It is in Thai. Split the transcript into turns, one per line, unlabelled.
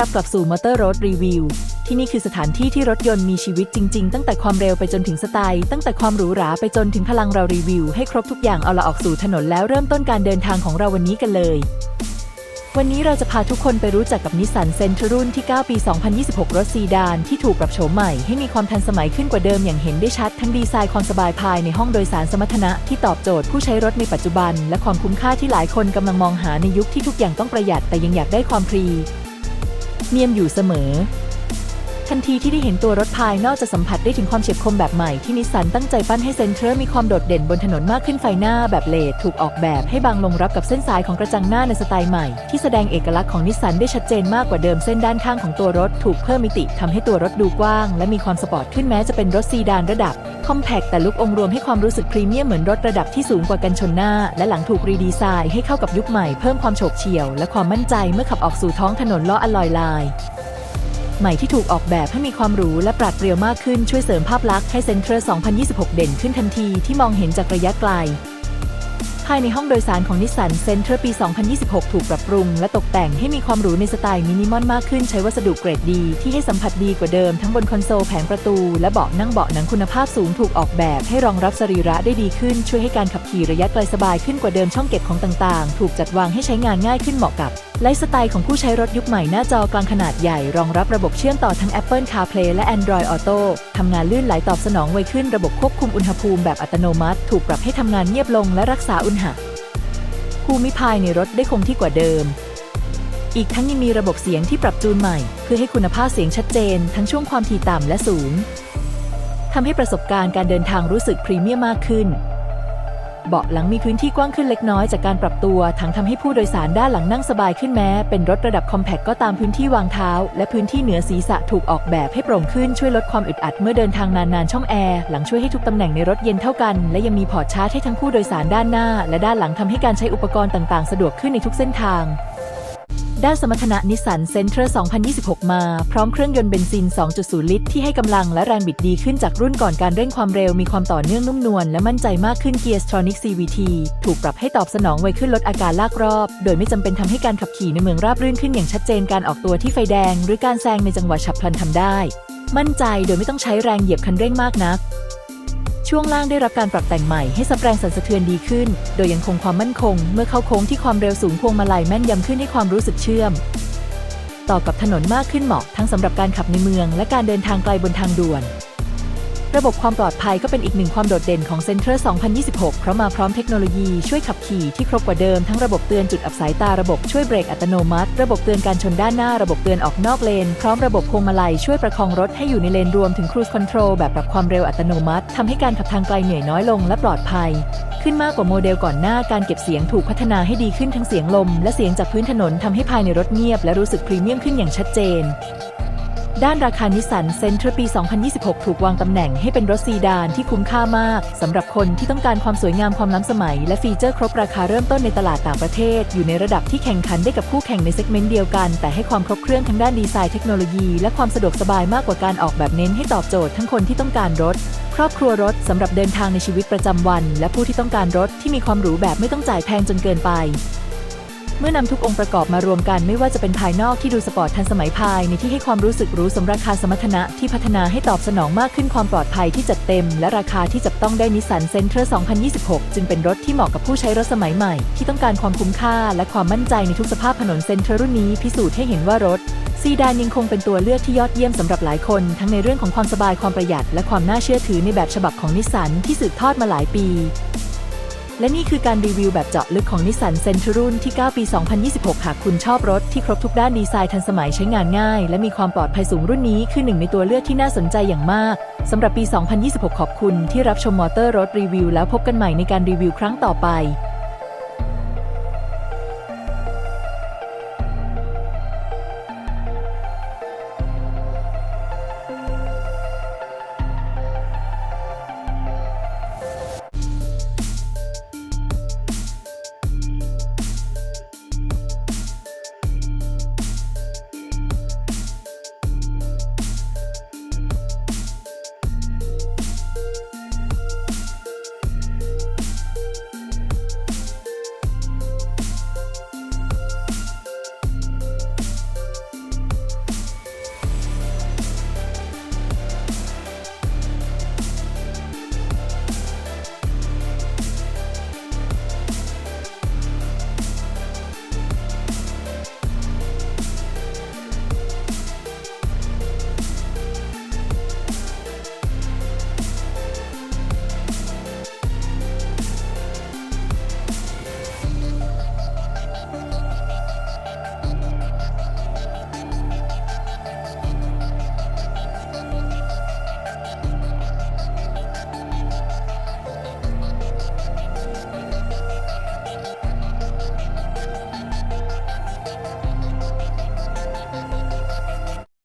รับกลับสู่มอเตอร์รถรีวิวที่นี่คือสถานที่ที่รถยนต์มีชีวิตจริง ๆ ตั้งแต่ความเร็วไปจนถึงสไตล์ ตั้งแต่ความหรูหราไปจนถึงพลังเรารีวิวให้ครบทุกอย่างเอาละออกสู่ถนนแล้วเริ่มต้นการเดินทางของเราวันนี้กันเลย วันนี้เราจะพาทุกคนไปรู้จักกับนิสสันเซนทรุ่นที่ 9 ปี 2026 รถซีดานที่ถูกปรับโฉมใหม่ให้มีความทันสมัยขึ้นกว่าเดิมอย่างเห็นได้ชัด ทั้งดีไซน์ความสบายภายในห้องโดยสารสมรรถนะที่ตอบโจทย์ผู้ใช้รถในปัจจุบัน และความคุ้มค่าที่หลายคนกำลังมองหาในยุคที่ทุกอย่างต้องประหยัดแต่ยังอยากได้ความพรี เนียมอยู่เสมอ ทันทีที่ได้เห็นตัวรถภายนอกจะสัมผัสได้ถึงความเฉียบคมแบบใหม่ที่นิสสันตั้งใจปั้นให้เซนเทอร์มีความโดดเด่นบนถนนมากขึ้นไฟหน้าแบบเลดถูกออกแบบให้บางลงรับกับเส้นสายของกระจังหน้าในสไตล์ใหม่ ที่แสดงเอกลักษณ์ของนิสสันได้ชัดเจนมากกว่าเดิมเส้นด้านข้างของตัวรถถูกเพิ่มมิติทำให้ตัวรถดูกว้าง และมีความสปอร์ตขึ้นแม้จะเป็นรถซีดานระดับคอมแพคแต่ลุกองรวมให้ความรู้สึกพรีเมียมเหมือนรถระดับที่สูงกว่ากันชนหน้า และหลังถูกรีดีไซน์ให้เข้ากับยุคใหม่เพิ่มความโฉบเฉี่ยว และความมั่นใจเมื่อขับออกสู่ท้องถนนล้ออลอยลาย ใหม่ที่ถูกออกแบบให้มีความหรูและปราดเปรียวมากขึ้นช่วยเสริมภาพลักษณ์ให้เซ็นเตอร์ 2026 เด่นขึ้นทันทีที่มองเห็นจากระยะไกล ภายในห้องโดยสารของนิสสันเซ็นเตอร์ปี 2026 ถูกปรับปรุง และตกแต่งให้มีความหรูในสไตล์มินิมอลมากขึ้นใช้วัสดุเกรดดี ที่ให้สัมผัสดีกว่าเดิมทั้งบนคอนโซลแผงประตู และเบาะนั่งเบาะหนังคุณภาพสูงถูกออกแบบให้รองรับสรีระได้ดีขึ้น ช่วยให้การขับขี่ระยะไกลสบายขึ้นกว่าเดิมช่องเก็บของต่างๆ ถูกจัดวางให้ใช้งานง่ายขึ้นเหมาะกับไลฟ์สไตล์ของผู้ใช้รถยุคใหม่หน้าจอกลางขนาดใหญ่ รองรับระบบเชื่อมต่อทั้ง Apple CarPlay และ Android Auto ทำงานลื่นไหลตอบสนองไวขึ้นระบบควบคุมอุณหภูมิแบบอัตโนมัติ ถูกปรับให้ทำงานเงียบลงและรักษาอุณหภูมิภายในรถได้คงที่กว่าเดิม อีกทั้งยังมีระบบเสียงที่ปรับจูนใหม่ เพื่อให้คุณภาพเสียงชัดเจน ทั้งช่วงความถี่ต่ำและสูงทำให้ประสบการณ์การเดินทางรู้สึกพรีเมียมมากขึ้น เบาะหลังมีพื้นที่กว้างขึ้นเล็กน้อยจากการปรับตัวทั้งทำให้ผู้โดยสารด้านหลังนั่งสบายขึ้นแม้ เป็นรถระดับคอมแพคก็ตามพื้นที่วางเท้า และพื้นที่เหนือศีรษะถูกออกแบบให้โปร่งขึ้นช่วยลดความอึดอัดเมื่อเดินทางนานๆช่องแอร์หลังช่วยให้ทุกตำแหน่งในรถเย็นเท่ากัน และยังมีพอร์ตชาร์จให้ทั้งผู้โดยสารด้านหน้า และด้านหลังทำให้การใช้อุปกรณ์ต่างๆ สะดวกขึ้นในทุกเส้นทาง ด้านสมรรถนะนิสสันเซนเตอร์ 2026 มา พร้อมเครื่องยนต์เบนซิน 2.0 ลิตร ที่ให้กำลังและแรงบิดดีขึ้นจากรุ่นก่อนการเร่งความเร็วมีความต่อเนื่องนุ่มนวลและมั่นใจมากขึ้น Gearstronic CVT ถูกปรับให้ตอบสนองไวขึ้นลดอาการลากรอบ โดยไม่จำเป็นทำให้การขับขี่ในเมืองราบรื่นขึ้นอย่างชัดเจนการออกตัวที่ไฟแดง หรือการแซงในจังหวะฉับพลันทำได้ มั่นใจโดยไม่ต้องใช้แรงเหยียบคันเร่งมากนัก ช่วงล่างได้รับการปรับแต่งใหม่ให้สับแรงสั่นสะเทือนดีขึ้น โดยยังคงความมั่นคง เมื่อเข้าโค้งที่ความเร็วสูงพวงมาลัยแม่นยำขึ้นให้ความรู้สึกเชื่อม ต่อกับถนนมากขึ้นเหมาะทั้งสำหรับการขับในเมือง และการเดินทางไกลบนทางด่วน ระบบความปลอดภัยก็เป็นอีกหนึ่งความโดดเด่นของเซ็นเตอร์2026 เพราะมาพร้อมเทคโนโลยีช่วยขับขี่ที่ครบกว่าเดิมทั้งระบบเตือนจุดอับสายตาระบบช่วยเบรกอัตโนมัติ ระบบเตือนการชนด้านหน้าระบบเตือนออกนอกเลน พร้อมระบบพวงมาลัยช่วยประคองรถให้อยู่ในเลนรวมถึงครู i คอนโทรลแบบปรับความเร็วอัตโนมัติทำให้การขับทางไกลเหนื่อยน้อยลงและปลอดภัย ขึ้นมากกว่าโมเดลก่อนหน้าการเก็บเสียงถูกพัฒนาให้ดีขึ้นทั้งเสียงลม และเสียงจากพื้นถนนทำให้ภายในรถเงียบ และรู้สึกพรีเมียมขึ้นอย่างชัดเจน ด้านราคานิสสันเซนเตอร์ปี 2026 ถูกวางตำแหน่งให้เป็นรถซีดานที่คุ้มค่ามากสำหรับคนที่ต้องการความสวยงามความล้ำสมัย และฟีเจอร์ครบราคาเริ่มต้นในตลาดต่างประเทศ อยู่ในระดับที่แข่งขันได้กับคู่แข่งในเซกเมนต์เดียวกัน แต่ให้ความครบเครื่องทั้งด้านดีไซน์เทคโนโลยี และความสะดวกสบายมากกว่าการออกแบบเน้นให้ตอบโจทย์ทั้งคนที่ต้องการรถ ครอบครัวรถสำหรับเดินทางในชีวิตประจำวัน และผู้ที่ต้องการรถที่มีความหรูแบบไม่ต้องจ่ายแพงจนเกินไป เมื่อนำทุกองค์ประกอบมารวมกันไม่ว่าจะเป็นภายนอกที่ดูสปอร์ตทันสมัยภายในที่ให้ความรู้สึกรู้สมราคาสมรรถนะที่พัฒนาให้ตอบสนองมากขึ้นความปลอดภัยที่จัดเต็ม และราคาที่จับต้องได้นิสสันเซนเตอร์ 2026 จึงเป็นรถที่เหมาะกับผู้ใช้รถสมัยใหม่ ที่ต้องการความคุ้มค่า และความมั่นใจในทุกสภาพถนนเซนเตอร์รุ่นนี้พิสูจน์ให้เห็นว่ารถซีดานยังคงเป็นตัวเลือกที่ยอดเยี่ยมสำหรับหลายคน ทั้งในเรื่องของความสบายความประหยัด และความน่าเชื่อถือในแบบฉบับของนิสสันที่สืบทอดมาหลายปี และนี่คือการรีวิวแบบเจาะลึกของนิสสันเซนทรุ่นที่ 9 ปี 2026 หากคุณชอบรถที่ครบทุกด้านดีไซน์ทันสมัยใช้งานง่าย และมีความปลอดภัยสูงรุ่นนี้คือหนึ่งในตัวเลือกที่น่าสนใจอย่างมากสำหรับปี 2026 ขอบคุณที่รับชมมอเตอร์รถรีวิวแล้วพบกันใหม่ในการรีวิวครั้งต่อไป